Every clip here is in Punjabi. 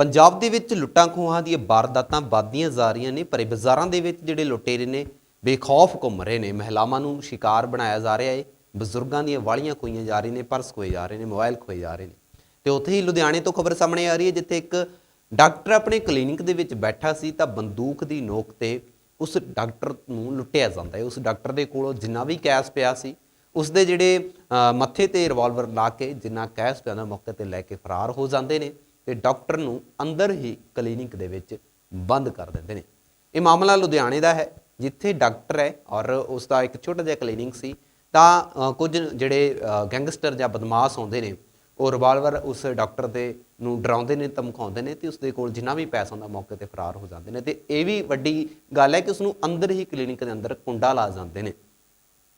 ਪੰਜਾਬ ਦੇ ਵਿੱਚ ਲੁੱਟਾਂ ਖੋਹਾਂ ਦੀਆਂ ਵਾਰਦਾਤਾਂ ਵੱਧਦੀਆਂ ਜਾ ਰਹੀਆਂ ਨੇ, ਪਰ ਇਹ ਬਾਜ਼ਾਰਾਂ ਦੇ ਵਿੱਚ ਜਿਹੜੇ ਲੁਟੇਰੇ ਨੇ, ਬੇਖੌਫ ਘੁੰਮ ਰਹੇ ਨੇ। ਮਹਿਲਾਵਾਂ ਨੂੰ ਸ਼ਿਕਾਰ ਬਣਾਇਆ ਜਾ ਰਿਹਾ ਹੈ ਬਜ਼ੁਰਗਾਂ ਦੀਆਂ ਵਾਲੀਆਂ ਖੋਈਆਂ ਜਾ ਰਹੀਆਂ ਨੇ, ਪਰਸ ਖੋਏ ਜਾ ਰਹੇ ਨੇ, ਮੋਬਾਈਲ ਖੋਏ ਜਾ ਰਹੇ ਨੇ। ਤੇ ਉੱਥੇ ਹੀ ਲੁਧਿਆਣੇ ਤੋਂ ਖਬਰ ਸਾਹਮਣੇ ਆ ਰਹੀ ਹੈ ਜਿੱਥੇ ਇੱਕ ਡਾਕਟਰ ਆਪਣੇ ਕਲੀਨਿਕ ਦੇ ਵਿੱਚ ਬੈਠਾ ਸੀ, ਤਾਂ ਬੰਦੂਕ ਦੀ ਨੋਕ ਤੇ ਉਸ ਡਾਕਟਰ ਨੂੰ ਲੁੱਟਿਆ ਜਾਂਦਾ ਹੈ ਉਸ ਡਾਕਟਰ ਦੇ ਕੋਲੋਂ ਜਿੰਨਾ ਵੀ ਕੈਸ਼ ਪਿਆ ਸੀ, ਉਸ ਦੇ ਜਿਹੜੇ ਮੱਥੇ ਤੇ ਰਿਵਾਲਵਰ ਲਾ ਕੇ ਜਿੰਨਾ ਕੈਸ਼ ਪਿਆ ਨਾ ਮੌਕੇ ਤੇ ਲੈ ਕੇ ਫਰਾਰ ਹੋ ਜਾਂਦੇ ਨੇ। ਤੇ ਡਾਕਟਰ ਨੂੰ ਅੰਦਰ ਹੀ ਕਲੀਨਿਕ ਦੇ ਵਿੱਚ ਬੰਦ ਕਰ ਦਿੰਦੇ ਨੇ। ਇਹ ਮਾਮਲਾ ਲੁਧਿਆਣੇ ਦਾ ਹੈ, ਜਿੱਥੇ ਡਾਕਟਰ ਹੈ ਔਰ ਉਸ ਦਾ ਇੱਕ ਛੋਟਾ ਜਿਹਾ ਕਲੀਨਿਕ ਸੀ। ਤਾਂ ਕੁਝ ਜਿਹੜੇ ਗੈਂਗਸਟਰ ਜਾਂ ਬਦਮਾਸ਼ ਆਉਂਦੇ ਨੇ, ਉਹ ਰਿਵਾਲਵਰ ਉਸ ਡਾਕਟਰ ਦੇ ਨੂੰ ਡਰਾਉਂਦੇ ਨੇ, ਧਮਕਾਉਂਦੇ ਨੇ ਤੇ ਉਸ ਦੇ ਕੋਲ ਜਿੰਨਾ ਵੀ ਪੈਸਾ ਹੁੰਦਾ, ਮੌਕੇ ਤੇ ਫਰਾਰ ਹੋ ਜਾਂਦੇ ਨੇ। ਤੇ ਇਹ ਵੀ ਵੱਡੀ ਗੱਲ ਹੈ ਕਿ ਉਸ ਨੂੰ ਅੰਦਰ ਹੀ ਕਲੀਨਿਕ ਦੇ ਅੰਦਰ ਕੁੰਡਾ ਲਾ ਜਾਂਦੇ ਨੇ।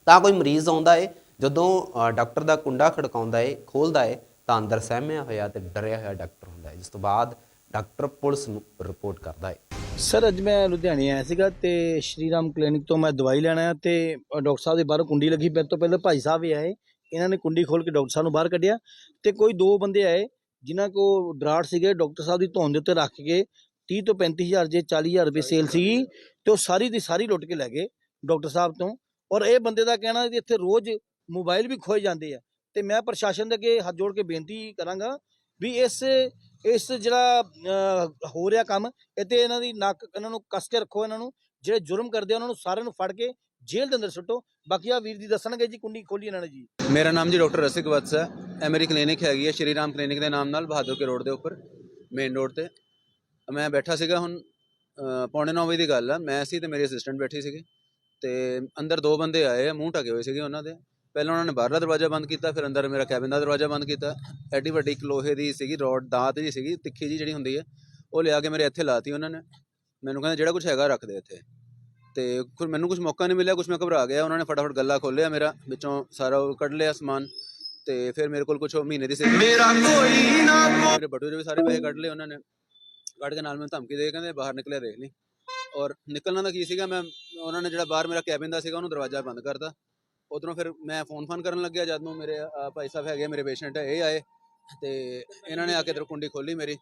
ਤਾਂ ਕੋਈ ਮਰੀਜ਼ ਆਉਂਦਾ ਏ, ਜਦੋਂ ਡਾਕਟਰ ਦਾ ਕੁੰਡਾ ਖੜਕਾਉਂਦਾ ਏ, ਖੋਲਦਾ ਏ, ਤਾਂ ਅੰਦਰ ਸਹਿਮਿਆ ਹੋਇਆ ਤੇ ਡਰਿਆ ਹੋਇਆ ਡਾਕਟਰ ਹੁੰਦਾ ਏ ਜਿਸ ਤੋਂ ਬਾਅਦ ਡਾਕਟਰ ਪੁਲਿਸ ਨੂੰ ਰਿਪੋਰਟ ਕਰਦਾ ਏ ਸਰ, ਅੱਜ ਮੈਂ ਲੁਧਿਆਣੇ ਆਇਆ ਸੀਗਾ ਤੇ ਸ਼੍ਰੀ ਰਾਮ ਕਲੀਨਿਕ ਤੋਂ ਮੈਂ ਦਵਾਈ ਲੈਣ ਆਇਆ ਤੇ ਡਾਕਟਰ ਸਾਹਿਬ ਦੇ ਬਾਹਰ ਕੁੰਡੀ ਲੱਗੀ। ਮੇਰੇ ਤੋਂ ਪਹਿਲਾਂ ਭਾਈ ਸਾਹਿਬ ਵੀ ਆਏ। ਇਹਨਾਂ ਨੇ ਕੁੰਡੀ ਖੋਲ ਕੇ ਡਾਕਟਰ ਸਾਹਿਬ ਨੂੰ ਬਾਹਰ ਕੱਢਿਆ ਤੇ ਕੋਈ ਦੋ ਬੰਦੇ ਆਏ ਜਿਨ੍ਹਾਂ ਕੋ ਡਰਾਟ ਸੀਗੇ। ਡਾਕਟਰ ਸਾਹਿਬ ਦੀ ਧੌਣ ਦੇ ਉੱਤੇ ਰੱਖ ਕੇ 30 ਤੋਂ 35000 ਜੇ 40000 ਰੁਪਏ ਸੇਲ ਸੀਗੀ ਤੇ ਉਹ ਸਾਰੀ ਦੀ ਸਾਰੀ ਲੁੱਟ ਕੇ ਲੈ ਗਏ ਡਾਕਟਰ ਸਾਹਿਬ ਤੋਂ। ਔਰ ਇਹ ਬੰਦੇ ਦਾ ਕਹਿਣਾ ਹੈ ਕਿ ਇੱਥੇ ਰੋਜ਼ ਮੋਬਾਈਲ ਵੀ ਖੋਏ ਜਾਂਦੇ ਆ। ਤੇ ਮੈਂ ਪ੍ਰਸ਼ਾਸਨ ਦੇ ਅੱਗੇ ਹੱਥ ਜੋੜ ਕੇ ਬੇਨਤੀ ਕਰਾਂਗਾ ਵੀ ਇਸ ਇਸ ਜਿਹੜਾ ਹੋ ਰਿਹਾ ਕੰਮ ਇਹ ਤੇ ਇਹਨਾਂ ਦੀ ਨੱਕ, ਇਹਨਾਂ ਨੂੰ ਕੱਸ ਕੇ ਰੱਖੋ ਇਹਨਾਂ ਨੂੰ, ਜਿਹੜੇ ਜੁਰਮ ਕਰਦੇ ਆ, ਉਹਨਾਂ ਨੂੰ ਸਾਰਿਆਂ ਨੂੰ ਫੜ ਕੇ ਜੇਲ੍ਹ ਦੇ ਅੰਦਰ ਸੁੱਟੋ। ਬਾਕੀ ਆ ਵੀਰ ਜੀ ਦੱਸਣਗੇ ਜੀ, ਕੁੰਡੀ ਖੋਲੀ ਇਹਨਾਂ ਨੇ ਜੀ। ਮੇਰਾ ਨਾਮ ਜੀ ਡਾਕਟਰ ਰਸਿਕ ਵਤਸ ਹੈ। ਇਹ ਮੇਰੀ ਕਲੀਨਿਕ ਹੈਗੀ ਹੈ, ਸ਼੍ਰੀ ਰਾਮ ਕਲੀਨਿਕ ਦੇ ਨਾਮ ਨਾਲ ਬਹਾਦਰ ਕੇ ਰੋਡ ਦੇ ਉੱਪਰ, ਮੇਨ ਰੋਡ ਤੇ। ਮੈਂ ਬੈਠਾ ਸੀਗਾ ਹੁਣ ਪੌਣੇ 9 ਵਜੇ ਦੀ ਗੱਲ ਆ। ਮੈਂ ਸੀ ਤੇ ਮੇਰੀ ਅਸਿਸਟੈਂਟ ਬੈਠੇ ਸੀਗੇ। ਤੇ ਅੰਦਰ ਦੋ ਬੰਦੇ ਆਏ ਆ, ਮੂੰਹ ਢਕੇ ਹੋਏ ਸੀਗੇ ਉਹਨਾਂ ਦੇ। ਪਹਿਲਾਂ ਉਹਨਾਂ ਨੇ ਬਾਹਰਲਾ ਦਰਵਾਜ਼ਾ ਬੰਦ ਕੀਤਾ ਫਿਰ ਅੰਦਰ ਮੇਰਾ ਕੈਬਿਨ ਦਾ ਦਰਵਾਜ਼ਾ ਬੰਦ ਕੀਤਾ। ਐਡੀ ਵੱਡੀ ਇੱਕ ਲੋਹੇ ਦੀ ਸੀਗੀ ਰੋਡ ਦਾਤ ਜੀ ਸੀਗੀ ਤਿੱਖੀ ਜੀ ਜਿਹੜੀ ਹੁੰਦੀ ਹੈ ਉਹ ਲਿਆ ਕੇ ਮੇਰੇ ਇੱਥੇ ਲਾਤੀ ਉਹਨਾਂ ਨੇ। ਮੈਨੂੰ ਕਹਿੰਦੇ ਜਿਹੜਾ ਕੁਝ ਹੈਗਾ ਰੱਖ ਦੇ ਇੱਥੇ। ਤੇ ਫਿਰ ਮੈਨੂੰ ਕੁਝ ਮੌਕਾ ਨਹੀਂ ਮਿਲਿਆ ਕੁਝ ਮੈਂ ਘਬਰਾ ਗਿਆ ਉਹਨਾਂ ਨੇ ਫਟਾਫਟ ਗੱਲਾ ਖੋਲਿਆ ਮੇਰਾ ਵਿੱਚੋਂ ਸਾਰਾ ਉਹ ਕੱਢ ਲਿਆ ਸਮਾਨ। ਤੇ ਫਿਰ ਮੇਰੇ ਕੋਲ ਕੁਝ ਮਹੀਨੇ ਦੀ ਸੀ ਮੇਰਾ ਕੋਈ ਨਾ ਮੇਰੇ ਬਟੂਏ 'ਚੋਂ ਵੀ ਸਾਰੇ ਪੈਸੇ ਕੱਢ ਲਏ ਉਹਨਾਂ ਨੇ। ਕੱਢ ਕੇ ਨਾਲ ਮੈਨੂੰ ਧਮਕੀ ਦੇ ਕੇ ਕਹਿੰਦੇ ਬਾਹਰ ਨਿਕਲਿਆ ਦੇਖ ਲਈ। ਔਰ ਨਿਕਲਣਾ ਦਾ ਕੀ ਸੀਗਾ ਮੈਂ ਉਹਨਾਂ ਨੇ ਜਿਹੜਾ ਬਾਹਰ ਮੇਰਾ ਕੈਬਿਨ ਦਾ ਸੀਗਾ ਉਹਨੂੰ ਦਰਵਾਜ਼ਾ ਬੰਦ ਕਰਤਾ। ਉਧਰੋਂ ਫਿਰ ਮੈਂ ਫੋਨ ਫਾਨ ਕਰਨ ਲੱਗਿਆ ਜਦ ਨੂੰ ਮੇਰੇ ਭਾਈ ਸਾਹਿਬ ਹੈਗੇ ਮੇਰੇ ਪੇਸ਼ੈਂਟ ਇਹ ਆਏ ਤੇ ਇਹਨਾਂ ਨੇ ਆ ਕੇ ਦਰ ਕੁੰਡੀ ਖੋਲੀ ਮੇਰੀ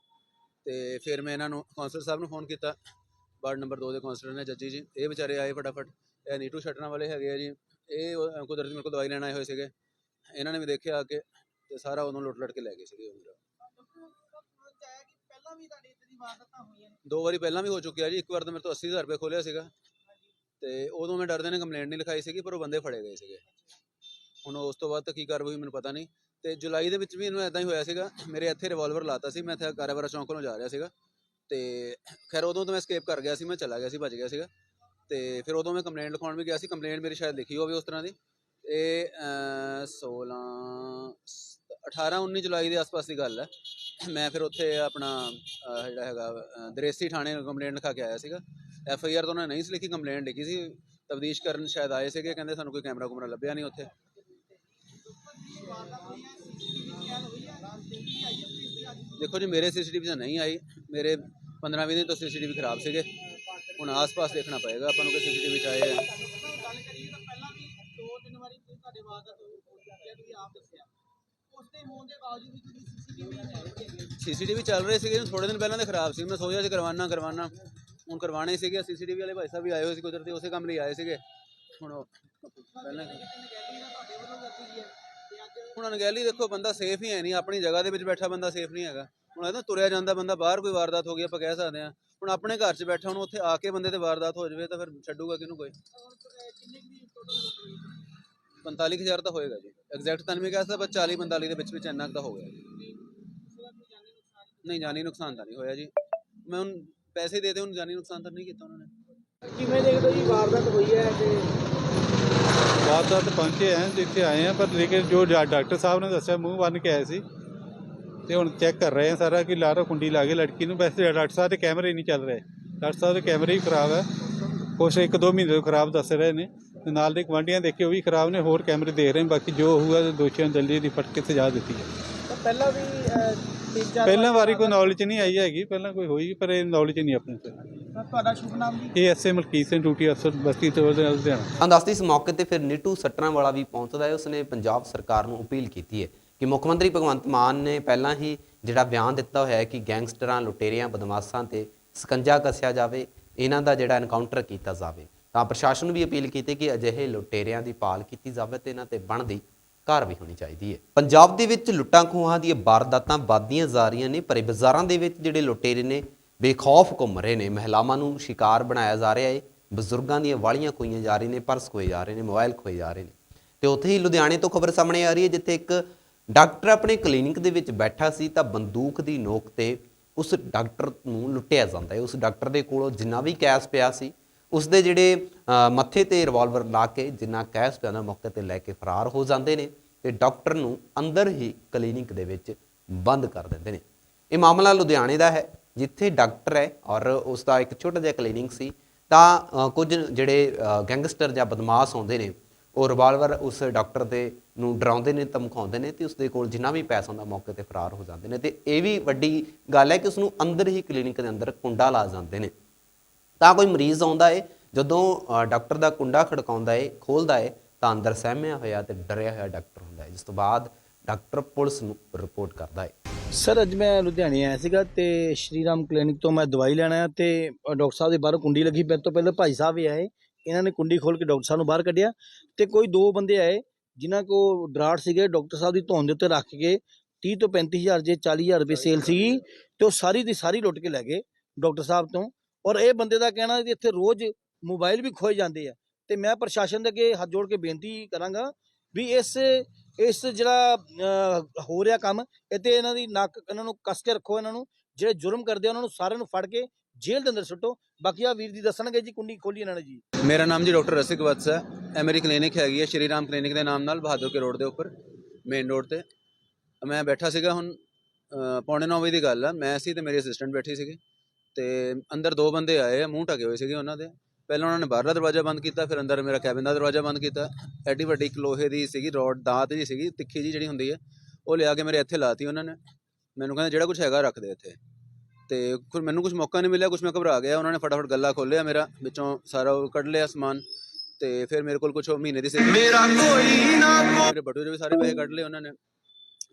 ਤੇ ਫਿਰ ਮੈਂ ਇਹਨਾਂ ਨੂੰ ਕਾਉਂਸਲਰ ਸਾਹਿਬ ਨੂੰ ਫੋਨ ਕੀਤਾ। ਵਾਰਡ ਨੰਬਰ 2 ਦੇ ਕਾਉਂਸਲਰ ਨੇ ਜੱਜੀ ਜੀ ਇਹ ਵਿਚਾਰੇ ਆਏ ਫਟਾਫਟ। ਇਹ ਨੀਟੂ ਛੱਡਣ ਵਾਲੇ ਹੈਗੇ ਆ ਜੀ। ਇਹ ਉਹ ਕੁਦਰਤੀ ਮੇਰੇ ਕੋਲ ਦਵਾਈ ਲੈਣ ਆਏ ਹੋਏ ਸੀਗੇ। ਇਹਨਾਂ ਨੇ ਵੀ ਦੇਖਿਆ ਆ ਕੇ ਤੇ ਸਾਰਾ ਉਹਨੂੰ ਲੁੱਟ ਲੁੱਟ ਕੇ ਲੈ ਗਏ ਸੀਗੇ ਉਹ ਮੇਰਾ ਦੋ ਵਾਰੀ ਪਹਿਲਾਂ ਵੀ ਹੋ ਚੁੱਕਿਆ ਜੀ। ਇੱਕ ਵਾਰ ਤਾਂ ਮੇਰੇ ਤੋਂ 80000 ਰੁਪਏ ਖੋਲਿਆ ਸੀਗਾ। ਤੇ ਉਦੋਂ ਮੈਂ ਡਰਦੇ ਨੇ ਕੰਪਲੇਂਟ ਨਹੀਂ ਲਿਖਾਈ ਸੀਗੀ ਪਰ ਉਹ ਬੰਦੇ ਫੜੇ ਗਏ ਸੀਗੇ। ਹੁਣ ਉਸ ਤੋਂ ਬਾਅਦ ਤਾਂ ਕੀ ਕਾਰਵਾਈ ਹੋਈ ਮੈਨੂੰ ਪਤਾ ਨਹੀਂ। ਤੇ ਜੁਲਾਈ ਦੇ ਵਿੱਚ ਵੀ ਇਹਨੂੰ ਐਦਾਂ ਹੀ ਹੋਇਆ ਸੀਗਾ ਮੇਰੇ ਇੱਥੇ ਰਿਵਾਲਵਰ ਲਾਤਾ ਸੀ ਮੈਂ ਇੱਥੇ ਕਾਰਾਵਾਰਾ ਚੌਂਕ ਨੂੰ ਜਾ ਰਿਹਾ ਸੀਗਾ। ਤੇ ਖੈਰ ਉਦੋਂ ਤਾਂ ਮੈਂ ਸਕੇਪ ਕਰ ਗਿਆ ਸੀ ਮੈਂ ਚਲਾ ਗਿਆ ਸੀ ਭੱਜ ਗਿਆ ਸੀਗਾ। ਤੇ ਫਿਰ ਉਦੋਂ ਮੈਂ ਕੰਪਲੇਂਟ ਲਿਖਾਉਣ ਵੀ ਗਿਆ ਸੀ ਕੰਪਲੇਂਟ ਮੇਰੀ ਸ਼ਾਇਦ ਲਿਖੀ ਹੋਵੇ ਉਸ ਤਰ੍ਹਾਂ ਦੀ। ਇਹ ਅਹ, 16 18 19 ਜੁਲਾਈ ਦੇ ਆਸ-ਪਾਸ ਦੀ ਗੱਲ ਹੈ। ਮੈਂ ਫਿਰ ਉੱਥੇ ਆਪਣਾ ਜਿਹੜਾ ਹੈਗਾ ਦਰੇਸੀ ਥਾਣੇ ਕੰਪਲੇਂਟ ਲਿਖਾ ਕੇ ਆਇਆ ਸੀਗਾ। ਐਫ ਆਈ ਆਰ ਤਾਂ ਉਹਨਾਂ ਨੇ ਨਹੀਂ ਸੀ ਲਿਖੀ, ਕੰਪਲੇਂਟ ਲਿਖੀ ਸੀ। ਤਬਦੀਸ਼ ਕਰਨ ਸ਼ਾਇਦ ਆਏ ਸੀਗੇ, ਕਹਿੰਦੇ ਸਾਨੂੰ ਕੋਈ ਕੈਮਰਾ ਕੁਮਰਾ ਲੱਭਿਆ ਨਹੀਂ ਉੱਥੇ। ਦੇਖੋ ਜੀ, ਮੇਰੇ ਸੀਸੀਟੀਵੀ ਤਾਂ ਨਹੀਂ ਆਈ। ਮੇਰੇ 15 20 ਦਿਨ ਤੋਂ ਸੀਸੀਟੀਵੀ ਖਰਾਬ ਸੀਗੇ। ਹੁਣ ਆਸ-ਪਾਸ ਦੇਖਣਾ ਪਏਗਾ, ਆਪਾਂ ਨੂੰ ਕਿ ਸੀਸੀਟੀਵੀ ਚ ਆਏ ਆ। ਸੀਸੀਟੀਵੀ ਚੱਲ ਰਹੇ ਸੀਗੇ ਥੋੜੇ ਦਿਨ ਪਹਿਲਾਂ ਦੇ ਖਰਾਬ ਸੀ। ਮੈਂ ਸੋਚਿਆ ਸੀ ਕਰਵਾਨਾ ਕਰਵਾਨਾ। ਹੁਣ ਕਰਵਾਣੇ ਸੀਗੇ, ਸੀਸੀਟੀਵੀ ਵਾਲੇ ਭਾਈ ਸਾਹਿਬ ਵੀ ਆਏ ਹੋਏ ਸੀ ਕੁਦਰਤੀ ਉਸੇ ਕੰਮ ਲਈ ਆਏ ਸੀਗੇ। ਹੁਣ ਉਹ ਪਹਿਲਾਂ ਹੁਣ ਅਣਗਹਿਲੀ ਦੇਖੋ, ਬੰਦਾ ਸੇਫ ਹੀ ਹੈ ਨਹੀਂ, ਆਪਣੀ ਜਗ੍ਹਾ ਦੇ ਵਿੱਚ ਬੈਠਾ ਬੰਦਾ ਸੇਫ ਨਹੀਂ ਹੈਗਾ। ਹੁਣ ਇਹ ਤੁਰਿਆ ਜਾਂਦਾ ਬੰਦਾ, ਬਾਹਰ ਕੋਈ ਵਾਰਦਾਤ ਹੋ ਗਈ, ਆਪਾਂ ਕਹਿ ਸਕਦੇ ਹਾਂ। ਹੁਣ ਆਪਣੇ ਘਰ 'ਚ ਬੈਠਾ, ਹੁਣ ਉੱਥੇ ਆ ਕੇ ਬੰਦੇ ਤੇ ਵਾਰਦਾਤ ਹੋ ਜਾਵੇ ਤਾਂ ਫਿਰ ਛੱਡੂਗਾ ਕਿਹਨੂੰ ਕੋਈ? 45000 ਤਾਂ ਹੋਏਗਾ ਜੀ। ਐਗਜ਼ੈਕਟ ਤਾਂ ਮੈਂ ਕਹਿ ਸਕਦਾ, ਪਰ 40 45 ਦੇ ਵਿੱਚ ਵਿੱਚ ਇੰਨਾ ਕੁ ਤਾਂ ਹੋ ਗਿਆ ਨਹੀਂ, ਜਾਨੀ ਨੁਕਸਾਨ ਤਾਂ ਨਹੀਂ ਹੋਇਆ ਜੀ। ਮੈਂ ਹੁਣ ਪੈਸੇ ਦੇ ਦੇ ਹੁਣ ਜਾਨੀ ਨੁਕਸਾਨ ਤਾਂ ਨਹੀਂ ਕੀਤਾ ਉਹਨਾਂ ਨੇ। ਕਿਵੇਂ ਦੇਖਦੇ ਜੀ ਵਾਰਦਾਤ ਹੋਈ ਹੈ ਤੇ ਵਾਰਦਾਤ ਪਹੁੰਚੇ ਹੈ ਜਿੱਥੇ ਆਏ ਆ ਪਰ ਲੇਕਿਨ ਜੋ ਡਾਕਟਰ ਸਾਹਿਬ ਨੇ ਦੱਸਿਆ ਮੂੰਹ ਬੰਨ ਕੇ ਆਏ ਸੀ। ਤੇ ਹੁਣ ਚੈੱਕ ਕਰ ਰਹੇ ਆ ਸਾਰਾ ਕਿ ਲਾਰਾ ਕੁੰਡੀ ਲਾ ਕੇ ਲੜਕੀ ਨੂੰ ਵੈਸੇ ਡਾਕਟਰ ਸਾਹਿਬ ਦੇ ਕੈਮਰੇ ਨਹੀਂ ਚੱਲ ਰਹੇ। ਡਾਕਟਰ ਸਾਹਿਬ ਦੇ ਕੈਮਰੇ ਹੀ ਖਰਾਬ ਹੈ ਕੁਛ ਇੱਕ ਦੋ ਮਹੀਨੇ ਤੋਂ ਖਰਾਬ ਦੱਸ ਰਹੇ ਨੇ। ਤੇ ਨਾਲ ਦੇ ਗਵਾਂਢੀਆਂ ਦੇਖੇ ਉਹ ਵੀ ਖਰਾਬ ਨੇ ਹੋਰ ਕੈਮਰੇ ਦੇਖ ਰਹੇ ਨੇ ਬਾਕੀ ਜੋ ਹੋਊਗਾ ਦੋਸ਼ੀਆਂ ਨੂੰ ਜਲਦੀ ਦੀ ਫੜ ਕੇ ਸਜ਼ਾ ਦਿੱਤੀ ਹੈ ਤਾਂ ਪਹਿਲਾਂ ਵੀ ਪਹਿਲਾਂ ਵਾਰੀ ਕੋਈ ਨੌਲੇਜ ਨਹੀਂ ਆਈ ਹੈਗੀ ਪਹਿਲਾਂ ਕੋਈ ਹੋਈ ਪਰ ਇਹ ਨੌਲੇਜ ਨਹੀਂ ਆਪਣੇ ਤੇ। ਤੁਹਾਡਾ ਸ਼ੁਭ ਨਾਮ ਜੀ ਇਹ ਐਸਏ ਮਲਕੀਤ ਸਿੰਘ ਡਿਊਟੀ ਅਫਸਰ ਬਸਤੀ ਤੋਂ ਲੁਧਿਆਣਾ ਤਾਂ ਦੱਸਦੀ ਇਸ ਮੌਕੇ ਤੇ ਫਿਰ ਨੀਟੂ ਸੱਟਰਾਂ ਵਾਲਾ ਵੀ ਪਹੁੰਚਦਾ ਹੈ। ਉਸਨੇ ਪੰਜਾਬ ਸਰਕਾਰ ਨੂੰ ਅਪੀਲ ਕੀਤੀ ਹੈ ਕਿ ਮੁੱਖ ਮੰਤਰੀ ਭਗਵੰਤ ਮਾਨ ਨੇ ਪਹਿਲਾਂ ਹੀ ਜਿਹੜਾ ਬਿਆਨ ਦਿੱਤਾ ਹੋਇਆ ਹੈ ਕਿ ਗੈਂਗਸਟਰਾਂ ਲੁਟੇਰਿਆਂ ਬਦਮਾਸ਼ਾਂ ਤੇ ਸਕੰਜਾ ਕੱਸਿਆ ਜਾਵੇ ਇਹਨਾਂ ਦਾ ਜਿਹੜਾ ਐਨਕਾਊਂਟਰ ਕੀਤਾ ਜਾਵੇ। ਤਾਂ ਪ੍ਰਸ਼ਾਸਨ ਨੂੰ ਵੀ ਅਪੀਲ ਕੀਤੀ ਕਿ ਅਜਿਹੇ ਲੁਟੇਰਿਆਂ ਦੀ ਭਾਲ ਕੀਤੀ ਜਾਵੇ ਤੇ ਇਹਨਾਂ ਤੇ ਬਣਦੀ ਕਾਰਵਾਈ ਹੋਣੀ ਚਾਹੀਦੀ ਹੈ। ਪੰਜਾਬ ਦੇ ਵਿੱਚ ਲੁੱਟਾਂ ਖੋਹਾਂ ਦੀਆਂ ਵਾਰਦਾਤਾਂ ਵੱਧਦੀਆਂ ਜਾ ਰਹੀਆਂ ਨੇ, ਪਰ ਇਹ ਬਾਜ਼ਾਰਾਂ ਦੇ ਵਿੱਚ ਜਿਹੜੇ ਲੁਟੇਰੇ ਨੇ, ਬੇਖੌਫ ਘੁੰਮ ਰਹੇ ਨੇ। ਮਹਿਲਾਵਾਂ ਨੂੰ ਸ਼ਿਕਾਰ ਬਣਾਇਆ ਜਾ ਰਿਹਾ ਹੈ, ਬਜ਼ੁਰਗਾਂ ਦੀਆਂ ਵਾਲੀਆਂ ਖੋਈਆਂ ਜਾ ਰਹੀਆਂ ਨੇ, ਪਰਸ ਖੋਏ ਜਾ ਰਹੇ ਨੇ ਮੋਬਾਈਲ ਖੋਏ ਜਾ ਰਹੇ ਨੇ। ਤੇ ਉੱਥੇ ਹੀ ਲੁਧਿਆਣੇ ਤੋਂ ਖਬਰ ਸਾਹਮਣੇ ਆ ਰਹੀ ਹੈ, ਜਿੱਥੇ ਇੱਕ ਡਾਕਟਰ ਆਪਣੇ ਕਲੀਨਿਕ ਦੇ ਵਿੱਚ ਬੈਠਾ ਸੀ, ਤਾਂ ਬੰਦੂਕ ਦੀ ਨੋਕ ਤੇ ਉਸ ਡਾਕਟਰ ਨੂੰ ਲੁੱਟਿਆ ਜਾਂਦਾ ਹੈ। ਉਸ ਡਾਕਟਰ ਦੇ ਕੋਲੋਂ ਜਿੰਨਾ ਵੀ ਕੈਸ਼ ਪਿਆ ਸੀ ਉਸ ਦੇ ਜਿਹੜੇ ਮੱਥੇ ਤੇ ਰਿਵਾਲਵਰ ਲਾ ਕੇ ਜਿੰਨਾ ਕੈਸ਼ ਪਿਆ ਨਾ, ਮੌਕੇ ਤੇ ਲੈ ਕੇ ਫਰਾਰ ਹੋ ਜਾਂਦੇ ਨੇ ਤੇ ਡਾਕਟਰ ਨੂੰ ਅੰਦਰ ਹੀ ਕਲੀਨਿਕ ਦੇ ਵਿੱਚ ਬੰਦ ਕਰ ਦਿੰਦੇ ਨੇ। ਇਹ ਮਾਮਲਾ ਲੁਧਿਆਣੇ ਦਾ ਹੈ, ਜਿੱਥੇ ਡਾਕਟਰ ਹੈ ਔਰ ਉਸ ਦਾ ਇੱਕ ਛੋਟਾ ਜਿਹਾ ਕਲੀਨਿਕ ਸੀ। ਤਾਂ ਕੁਝ ਜਿਹੜੇ ਗੈਂਗਸਟਰ ਜਾਂ ਬਦਮਾਸ਼ ਆਉਂਦੇ ਨੇ, ਉਹ ਰਿਵਾਲਵਰ ਉਸ ਡਾਕਟਰ ਦੇ ਨੂੰ ਡਰਾਉਂਦੇ ਨੇ, ਧਮਕਾਉਂਦੇ ਨੇ ਤੇ ਉਸ ਦੇ ਕੋਲ ਜਿੰਨਾ ਵੀ ਪੈਸਾ ਹੁੰਦਾ, ਮੌਕੇ ਤੇ ਫਰਾਰ ਹੋ ਜਾਂਦੇ ਨੇ। ਤੇ ਇਹ ਵੀ ਵੱਡੀ ਗੱਲ ਹੈ ਕਿ ਉਸ ਨੂੰ ਅੰਦਰ ਹੀ ਕਲੀਨਿਕ ਦੇ ਅੰਦਰ ਕੁੰਡਾ ਲਾ ਜਾਂਦੇ ਨੇ। ਤਾਂ ਕੋਈ ਮਰੀਜ਼ ਆਉਂਦਾ ਏ, ਜਦੋਂ ਡਾਕਟਰ ਦਾ ਕੁੰਡਾ ਖੜਕਾਉਂਦਾ ਏ, ਖੋਲਦਾ ਏ, ਤਾਂ ਅੰਦਰ ਸਹਿਮਿਆ ਹੋਇਆ ਤੇ ਡਰਿਆ ਹੋਇਆ ਡਾਕਟਰ ਹੁੰਦਾ ਹੈ ਜਿਸ ਤੋਂ ਬਾਅਦ ਡਾਕਟਰ ਪੁਲਿਸ ਨੂੰ ਰਿਪੋਰਟ ਕਰਦਾ ਹੈ ਸਰ, ਅੱਜ ਮੈਂ ਲੁਧਿਆਣੇ ਆਇਆ ਸੀਗਾ ਤੇ ਸ਼੍ਰੀਰਾਮ ਕਲੀਨਿਕ ਤੋਂ ਮੈਂ ਦਵਾਈ ਲੈਣਾ ਆਇਆ ਤੇ ਡਾਕਟਰ ਸਾਹਿਬ ਦੇ ਬਾਹਰੋਂ ਕੁੰਡੀ ਲੱਗੀ। ਮੇਰੇ ਤੋਂ ਪਹਿਲਾਂ ਭਾਈ ਸਾਹਿਬ ਵੀ ਆਏ, ਇਹਨਾਂ ਨੇ ਕੁੰਡੀ ਖੋਲ ਕੇ ਡਾਕਟਰ ਸਾਹਿਬ ਨੂੰ ਬਾਹਰ ਕੱਢਿਆ ਤੇ ਕੋਈ ਦੋ ਬੰਦੇ ਆਏ, ਜਿਨ੍ਹਾਂ ਕੋ ਡਰਾਟ ਸੀਗੇ, ਡਾਕਟਰ ਸਾਹਿਬ ਦੀ ਧੌਣ ਦੇ ਉੱਤੇ ਰੱਖ ਕੇ 30 ਤੋਂ 35000 ਜੇ 40000 ਰੁਪਏ ਸੇਲ ਸੀਗੀ ਤੇ ਉਹ ਸਾਰੀ ਦੀ ਸਾਰੀ ਲੁੱਟ ਕੇ ਲੈ ਗਏ ਡਾਕਟਰ ਸਾਹਿਬ ਤੋਂ। ਔਰ ਇਹ ਬੰਦੇ ਦਾ ਕਹਿਣਾ ਕਿ ਇੱਥੇ ਰੋਜ਼ ਮੋਬਾਈਲ ਵੀ ਖੋਏ ਜਾਂਦੇ ਆ। ਤੇ ਮੈਂ ਪ੍ਰਸ਼ਾਸਨ ਦੇ ਅੱਗੇ ਹੱਥ ਜੋੜ ਕੇ ਬੇਨਤੀ ਕਰਾਂਗਾ ਵੀ ਇਸ ਇਸ ਜਿਹੜਾ ਹੋ ਰਿਹਾ ਕੰਮ ਇਹ ਤੇ ਇਹਨਾਂ ਦੀ ਨੱਕ, ਇਹਨਾਂ ਨੂੰ ਕੱਸ ਕੇ ਰੱਖੋ ਇਹਨਾਂ ਨੂੰ, ਜਿਹੜੇ ਜੁਰਮ ਕਰਦੇ ਆ ਉਹਨਾਂ ਨੂੰ ਸਾਰਿਆਂ ਨੂੰ ਫੜ ਕੇ ਜੇਲ੍ਹ ਦੇ ਅੰਦਰ ਸੁੱਟੋ। ਬਾਕੀ ਆ ਵੀਰ ਜੀ ਦੱਸਣਗੇ ਜੀ, ਕੁੰਡੀ ਖੋਲੀ ਇਹਨਾਂ ਨੇ ਜੀ। ਮੇਰਾ ਨਾਮ ਜੀ ਡਾਕਟਰ ਰਸਿਕ ਵਤਸ ਹੈ। ਇਹ ਮੇਰੀ ਕਲੀਨਿਕ ਹੈਗੀ ਹੈ, ਸ਼੍ਰੀ ਰਾਮ ਕਲੀਨਿਕ ਦੇ ਨਾਮ ਨਾਲ ਬਹਾਦਰ ਕੇ ਰੋਡ ਦੇ ਉੱਪਰ, ਮੇਨ ਰੋਡ ਤੇ। ਮੈਂ ਬੈਠਾ ਸੀਗਾ ਹੁਣ ਪੌਣੇ 9 ਵਜੇ ਦੀ ਗੱਲ ਆ। ਮੈਂ ਸੀ ਤੇ ਮੇਰੇ ਅਸਿਸਟੈਂਟ ਬੈਠੇ ਸੀਗੇ। ਤੇ ਅੰਦਰ ਦੋ ਬੰਦੇ ਆਏ ਆ ਮੂੰਹ ਢਕੇ ਹੋਏ ਸੀਗੇ ਉਹਨਾਂ ਦੇ। ਪਹਿਲਾਂ ਉਹਨਾਂ ਨੇ ਬਾਹਰਲਾ ਦਰਵਾਜ਼ਾ ਬੰਦ ਕੀਤਾ ਫਿਰ ਅੰਦਰ ਮੇਰਾ ਕੈਬਿਨ ਦਾ ਦਰਵਾਜ਼ਾ ਬੰਦ ਕੀਤਾ। ਐਡੀ ਵੱਡੀ ਇੱਕ ਲੋਹੇ ਦੀ ਸੀਗੀ ਰੋਡ ਦਾਤ ਜੀ ਸੀਗੀ ਤਿੱਖੀ ਜੀ ਜਿਹੜੀ ਹੁੰਦੀ ਹੈ ਉਹ ਲਿਆ ਕੇ ਮੇਰੇ ਇੱਥੇ ਲਾਤੀ ਉਹਨਾਂ ਨੇ। ਮੈਨੂੰ ਕਹਿੰਦੇ ਜਿਹੜਾ ਕੁਝ ਹੈਗਾ ਰੱਖ ਦੇ ਇੱਥੇ। ਤੇ ਫਿਰ ਮੈਨੂੰ ਕੁਝ ਮੌਕਾ ਨਹੀਂ ਮਿਲਿਆ ਕੁਝ ਮੈਂ ਘਬਰਾ ਗਿਆ। ਉਹਨਾਂ ਨੇ ਫਟਾਫਟ ਗੱਲਾ ਖੋਲਿਆ ਮੇਰਾ ਵਿੱਚੋਂ ਸਾਰਾ ਉਹ ਕੱਢ ਲਿਆ ਸਮਾਨ। ਤੇ ਫਿਰ ਮੇਰੇ ਕੋਲ ਕੁਝ ਮਹੀਨੇ ਦੀ ਸੀ ਮੇਰਾ ਕੋਈ ਨਾ ਮੇਰੇ ਬਟੂਏ 'ਚੋਂ ਵੀ ਸਾਰੇ ਪੈਸੇ ਕੱਢ ਲਏ ਉਹਨਾਂ ਨੇ।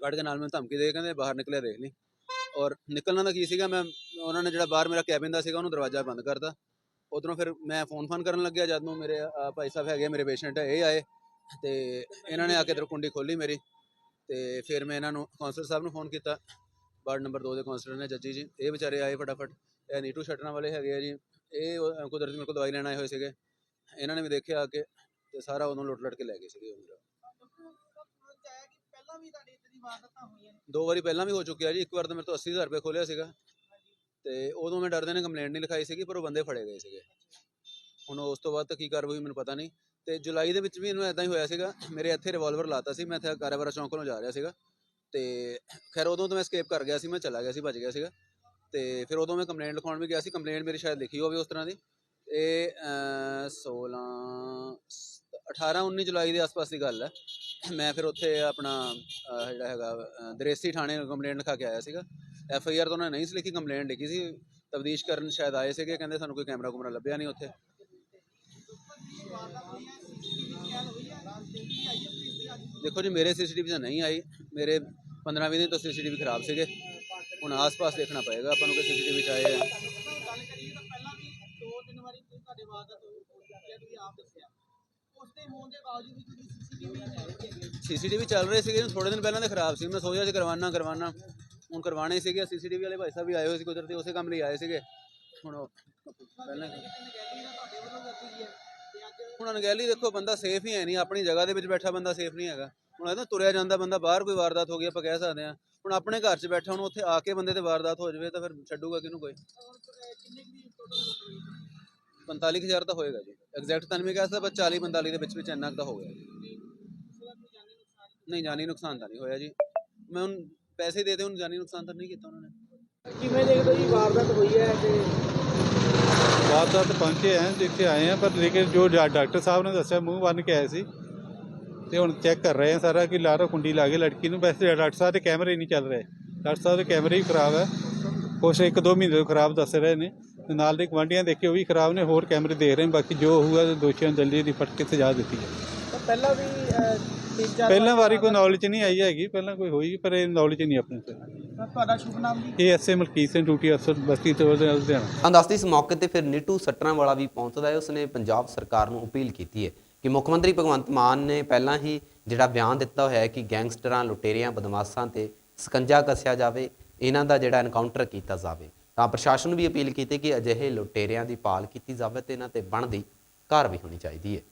ਕੱਢ ਕੇ ਨਾਲ ਮੈਨੂੰ ਧਮਕੀ ਦੇ ਕੇ ਕਹਿੰਦੇ ਬਾਹਰ ਨਿਕਲਿਆ ਦੇਖ ਲਈ। ਔਰ ਨਿਕਲਣਾ ਦਾ ਕੀ ਸੀਗਾ ਮੈਂ ਉਹਨਾਂ ਨੇ ਜਿਹੜਾ ਬਾਹਰ ਮੇਰਾ ਕੈਬਿਨ ਦਾ ਸੀਗਾ ਉਹਨੂੰ ਦਰਵਾਜ਼ਾ ਬੰਦ ਕਰਤਾ। ਉਧਰੋਂ ਫਿਰ ਮੈਂ ਫੋਨ ਫਾਨ ਕਰਨ ਲੱਗਿਆ ਜਦ ਨੂੰ ਮੇਰੇ ਭਾਈ ਸਾਹਿਬ ਹੈਗੇ ਮੇਰੇ ਪੇਸ਼ੈਂਟ ਇਹ ਆਏ ਤੇ ਇਹਨਾਂ ਨੇ ਆ ਕੇ ਦਰ ਕੁੰਡੀ ਖੋਲੀ ਮੇਰੀ ਤੇ ਫਿਰ ਮੈਂ ਇਹਨਾਂ ਨੂੰ ਕਾਉਂਸਲਰ ਸਾਹਿਬ ਨੂੰ ਫੋਨ ਕੀਤਾ। ਵਾਰਡ ਨੰਬਰ 2 ਦੇ ਕਾਉਂਸਲਰ ਨੇ ਜੱਜੀ ਜੀ ਇਹ ਵਿਚਾਰੇ ਆਏ ਫਟਾਫਟ। ਇਹ ਨੀਟੂ ਛੱਡਣ ਵਾਲੇ ਹੈਗੇ ਆ ਜੀ। ਇਹ ਉਹ ਕੁਦਰਤੀ ਮੇਰੇ ਕੋਲ ਦਵਾਈ ਲੈਣ ਆਏ ਹੋਏ ਸੀਗੇ। ਇਹਨਾਂ ਨੇ ਵੀ ਦੇਖਿਆ ਆ ਕੇ ਤੇ ਸਾਰਾ ਉਦੋਂ ਲੁੱਟ ਲੁੱਟ ਕੇ ਲੈ ਗਏ ਸੀਗੇ ਉਹ ਮੇਰਾ। ਦੋ ਵਾਰੀ ਪਹਿਲਾਂ ਵੀ ਹੋ ਚੁੱਕਿਆ ਜੀ। ਇੱਕ ਵਾਰ ਤਾਂ ਮੇਰੇ ਤੋਂ 80000 ਰੁਪਏ ਖੋਲਿਆ ਸੀਗਾ। ਤੇ ਉਦੋਂ ਮੈਂ ਡਰਦੇ ਨੇ ਕੰਪਲੇਂਟ ਨਹੀਂ ਲਿਖਾਈ ਸੀਗੀ ਪਰ ਉਹ ਬੰਦੇ ਫੜੇ ਗਏ ਸੀਗੇ। ਹੁਣ ਉਸ ਤੋਂ ਬਾਅਦ ਤਾਂ ਕੀ ਕਾਰਵਾਈ ਮੈਨੂੰ ਪਤਾ ਨਹੀਂ। ਤੇ ਜੁਲਾਈ ਦੇ ਵਿੱਚ ਵੀ ਇਹਨੂੰ ਐਦਾਂ ਹੀ ਹੋਇਆ ਸੀਗਾ ਮੇਰੇ ਇੱਥੇ ਰਿਵਾਲਵਰ ਲਾਤਾ ਸੀ ਮੈਂ ਇੱਥੇ ਕਾਰਾਵਾਰਾ ਚੌਂਕ ਵੱਲੋਂ ਜਾ ਰਿਹਾ ਸੀਗਾ। ਤੇ ਖੈਰ ਉਦੋਂ ਤਾਂ ਮੈਂ ਸਕੇਪ ਕਰ ਗਿਆ ਸੀ ਮੈਂ ਚਲਾ ਗਿਆ ਸੀ ਭੱਜ ਗਿਆ ਸੀਗਾ। ਤੇ ਫਿਰ ਉਦੋਂ ਮੈਂ ਕੰਪਲੇਂਟ ਲਿਖਾਉਣ ਵੀ ਗਿਆ ਸੀ ਕੰਪਲੇਂਟ ਮੇਰੀ ਸ਼ਾਇਦ ਲਿਖੀ ਹੋਵੇ ਉਸ ਤਰ੍ਹਾਂ ਦੀ। ਇਹ ਅਹ, 16 18 19 ਜੁਲਾਈ ਦੇ ਆਸ-ਪਾਸ ਦੀ ਗੱਲ ਹੈ। ਮੈਂ ਫਿਰ ਉੱਥੇ ਆਪਣਾ ਜਿਹੜਾ ਹੈਗਾ ਦਰੇਸੀ ਥਾਣੇ ਕੰਪਲੇਂਟ ਲਿਖਾ ਕੇ ਆਇਆ ਸੀਗਾ। ਐਫ ਆਈ ਆਰ ਤਾਂ ਉਹਨਾਂ ਨੇ ਨਹੀਂ ਸੀ ਲਿਖੀ, ਕੰਪਲੇਂਟ ਲਿਖੀ ਸੀ। ਤਬਦੀਸ਼ ਕਰਨ ਸ਼ਾਇਦ ਆਏ ਸੀਗੇ, ਕਹਿੰਦੇ ਸਾਨੂੰ ਕੋਈ ਕੈਮਰਾ ਕੁਮਰਾ ਲੱਭਿਆ ਨਹੀਂ ਉੱਥੇ। ਦੇਖੋ ਜੀ, ਮੇਰੇ ਸੀਸੀਟੀਵੀ ਤਾਂ ਨਹੀਂ ਆਈ। ਮੇਰੇ 15 20 ਦਿਨ ਤੋਂ ਸੀਸੀਟੀਵੀ ਖਰਾਬ ਸੀਗੇ। ਹੁਣ ਆਸ-ਪਾਸ ਦੇਖਣਾ ਪਏਗਾ, ਆਪਾਂ ਨੂੰ ਕਿ ਸੀਸੀਟੀਵੀ ਚ ਆਏ ਆ। ਸੀਸੀਟੀਵੀ ਚੱਲ ਰਹੇ ਸੀਗੇ ਥੋੜੇ ਦਿਨ ਪਹਿਲਾਂ ਦੇ ਖਰਾਬ ਸੀ। ਮੈਂ ਸੋਚਿਆ ਸੀ ਕਰਵਾਨਾ ਕਰਵਾਨਾ ਹੁਣ ਕਰਵਾਣੇ ਸੀਗੇ, ਸੀਸੀਟੀਵੀ ਵਾਲੇ ਭਾਈ ਸਾਹਿਬ ਵੀ ਆਏ ਹੋਏ ਸੀ ਕੁਦਰਤੀ ਉਸੇ ਕੰਮ ਲਈ ਆਏ ਸੀਗੇ। ਹੁਣ ਉਹ ਪਹਿਲਾਂ ਹੁਣ ਅਣਗਹਿਲੀ ਦੇਖੋ, ਬੰਦਾ ਸੇਫ ਹੀ ਹੈ ਨਹੀਂ, ਆਪਣੀ ਜਗ੍ਹਾ ਦੇ ਵਿੱਚ ਬੈਠਾ ਬੰਦਾ ਸੇਫ ਨਹੀਂ ਹੈਗਾ। ਹੁਣ ਇਹ ਤੁਰਿਆ ਜਾਂਦਾ ਬੰਦਾ, ਬਾਹਰ ਕੋਈ ਵਾਰਦਾਤ ਹੋ ਗਈ, ਆਪਾਂ ਕਹਿ ਸਕਦੇ ਹਾਂ। ਹੁਣ ਆਪਣੇ ਘਰ 'ਚ ਬੈਠਾ, ਹੁਣ ਉੱਥੇ ਆ ਕੇ ਬੰਦੇ ਤੇ ਵਾਰਦਾਤ ਹੋ ਜਾਵੇ, ਤਾਂ ਫਿਰ ਛੱਡੂਗਾ ਕਿਹਨੂੰ ਕੋਈ? 45000 ਤਾਂ ਹੋਏਗਾ ਜੀ। ਐਗਜ਼ੈਕਟ ਤਾਂ ਨਹੀਂ ਕਹਿ ਸਕਦਾ, ਪਰ 40 45 ਦੇ ਵਿੱਚ ਵਿੱਚ ਇੰਨਾ ਕੁ ਤਾਂ ਹੋ ਗਿਆ ਨਹੀਂ, ਜਾਨੀ ਨੁਕਸਾਨ ਤਾਂ ਨਹੀਂ ਹੋਇਆ ਜੀ। ਮੈਂ ਹੁਣ ਪੈਸੇ ਦੇ ਦੇ ਹੁਣ ਜਾਨੀ ਨੁਕਸਾਨ ਤਾਂ ਨਹੀਂ ਕੀਤਾ ਉਹਨਾਂ ਨੇ। ਕਿਵੇਂ ਦੇਖਦੇ ਜੀ ਵਾਰਦਾਤ ਹੋਈ ਹੈ ਤੇ? ਵਾਰਦਾਤ ਪਹੁੰਚੇ ਆ ਜਿੱਥੇ ਆਏ ਆ ਪਰ ਲੇਕਿਨ ਜੋ ਡਾਕਟਰ ਸਾਹਿਬ ਨੇ ਦੱਸਿਆ ਮੂੰਹ ਬੰਨ ਕੇ ਆਏ ਸੀ। ਤੇ ਹੁਣ ਚੈੱਕ ਕਰ ਰਹੇ ਆ ਸਾਰਾ ਕਿ ਲਾਰੋ ਕੁੰਡੀ ਲਾ ਕੇ ਲੜਕੀ ਨੂੰ ਵੈਸੇ ਡਾਕਟਰ ਸਾਹਿਬ ਦੇ ਕੈਮਰੇ ਨਹੀਂ ਚੱਲ ਰਹੇ। ਡਾਕਟਰ ਸਾਹਿਬ ਦੇ ਕੈਮਰੇ ਹੀ ਖਰਾਬ ਹੈ ਕੁਛ ਇੱਕ ਦੋ ਮਹੀਨੇ ਤੋਂ ਖਰਾਬ ਦੱਸ ਰਹੇ ਨੇ। ਤੇ ਨਾਲ ਦੇ ਗਵਾਂਢੀਆਂ ਦੇਖੇ ਉਹ ਵੀ ਖਰਾਬ ਨੇ ਹੋਰ ਕੈਮਰੇ ਦੇਖ ਰਹੇ ਨੇ ਬਾਕੀ ਜੋ ਹੋਊਗਾ ਦੋਸ਼ੀਆਂ ਨੂੰ ਜਲਦੀ ਦੀ ਫੜ ਕੇ ਸਜ਼ਾ ਦਿੱਤੀ ਹੈ ਪਹਿਲਾਂ ਵੀ ਤਿੰਨ ਚਾਰ ਪਹਿਲਾਂ ਵਾਰੀ ਕੋਈ ਨੌਲੇਜ ਨਹੀਂ ਆਈ ਹੈਗੀ ਪਹਿਲਾਂ ਕੋਈ ਹੋਈ ਪਰ ਇਹ ਨੌਲੇਜ ਨਹੀਂ ਆਪਣੇ ਤੇ ਤੁਹਾਡਾ ਸ਼ੁਭ ਨਾਮ ਜੀ ਇਹ ਐਸਏ ਮਲਕੀਤ ਸਿੰਘ ਡਿਊਟੀ ਅਫਸਰ ਬਸਤੀ ਤੋਂ ਲੁਧਿਆਣਾ। ਦੱਸਦੀ ਇਸ ਮੌਕੇ ਤੇ ਫਿਰ ਨੀਟੂ ਸੱਟਰਾਂ ਵਾਲਾ ਵੀ ਪਹੁੰਚਦਾ ਹੈ। ਉਸਨੇ ਪੰਜਾਬ ਸਰਕਾਰ ਨੂੰ ਅਪੀਲ ਕੀਤੀ ਹੈ ਕਿ ਮੁੱਖ ਮੰਤਰੀ ਭਗਵੰਤ ਮਾਨ ਨੇ ਪਹਿਲਾਂ ਹੀ ਜਿਹੜਾ ਬਿਆਨ ਦਿੱਤਾ ਹੋਇਆ ਹੈ ਕਿ ਗੈਂਗਸਟਰਾਂ ਲੁਟੇਰਿਆਂ ਬਦਮਾਸ਼ਾਂ ਤੇ ਸਕੰਜਾ ਕੱਸਿਆ ਜਾਵੇ ਇਹਨਾਂ ਦਾ ਜਿਹੜਾ ਐਨਕਾਊਂਟਰ ਕੀਤਾ ਜਾਵੇ। ਤਾਂ ਪ੍ਰਸ਼ਾਸਨ ਨੂੰ ਵੀ ਅਪੀਲ ਕੀਤੀ ਕਿ ਅਜਿਹੇ ਲੁਟੇਰਿਆਂ ਦੀ ਭਾਲ ਕੀਤੀ ਜਾਵੇ ਤੇ ਇਹਨਾਂ ਤੇ ਬਣਦੀ ਕਾਰਵਾਈ ਹੋਣੀ ਚਾਹੀਦੀ ਹੈ।